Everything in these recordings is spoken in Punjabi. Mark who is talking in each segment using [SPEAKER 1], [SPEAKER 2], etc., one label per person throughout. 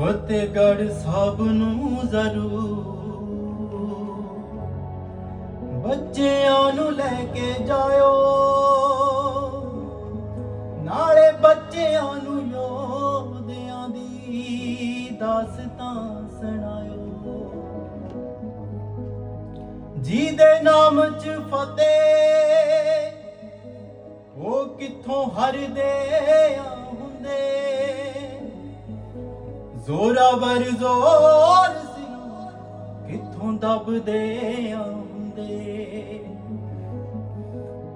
[SPEAKER 1] ਫਤਿਹਗੜ੍ਹ ਸਾਹਿਬ ਨੂੰ ਜ਼ਰੂਰ। ਬੱਚਿਆਂ ਨੂੰ ਲੈ ਕੇ ਜਾਇਓ। ਨਾਲੇ ਬੱਚਿਆਂ ਨੂੰ ਯੋਧਿਆਂ ਦੀ ਦਾਸਤਾਂ ਸੁਣਾਇਓ। ਜਿਹਦੇ ਨਾਮ ਚ ਫਤਿਹ, ਉਹ ਕਿੱਥੋਂ ਹਰਦੇ ਆ ਹੁੰਦੇ? ਜ਼ੋਰਾਵਰ ਜ਼ੋਰ ਸਿੰਘ ਕਿੱਥੋਂ ਦਬਦੇ ਆਉਂਦੇ?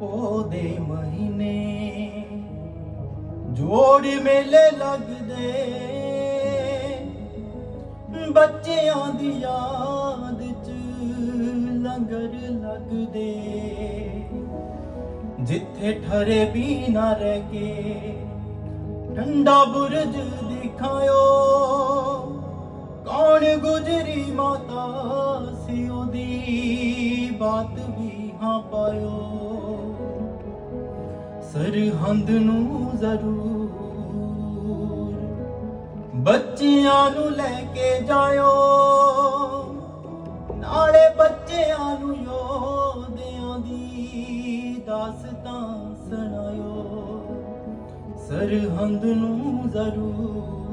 [SPEAKER 1] ਉਹਦੇ ਮਹੀਨੇ ਜੋੜ ਮੇਲੇ ਲੱਗਦੇ। ਬੱਚਿਆਂ ਦੀ ਯਾਦ ਚ ਲੰਗਰ ਲੱਗਦੇ। ਜਿੱਥੇ ਠਰੇ ਵੀ ਨਾ ਰਹਿ ਕੇ ਠੰਡਾ ਬੁਰਜ ਦਿਖਾਇਓ। ਕੌਣ ਗੁਜਰੀ ਮਾਤਾ ਸੀ ਉਹਦੀ ਬਾਤ ਵੀ ਹਾਂ ਪਾਇਓ। ਸਰਹੰਦ ਨੂੰ ਜ਼ਰੂਰ ਬੱਚਿਆਂ ਨੂੰ ਲੈ ਕੇ ਜਾਇਓ। ਨਾਲੇ ਬੱਚਿਆਂ ਨੂੰ ਯੋਧਿਆਂ ਦੀ ਦਾਸਤਾਂ ਸੁਣਾਇਓ। ਸਰਹੰਦ ਨੂੰ ਜ਼ਰੂਰ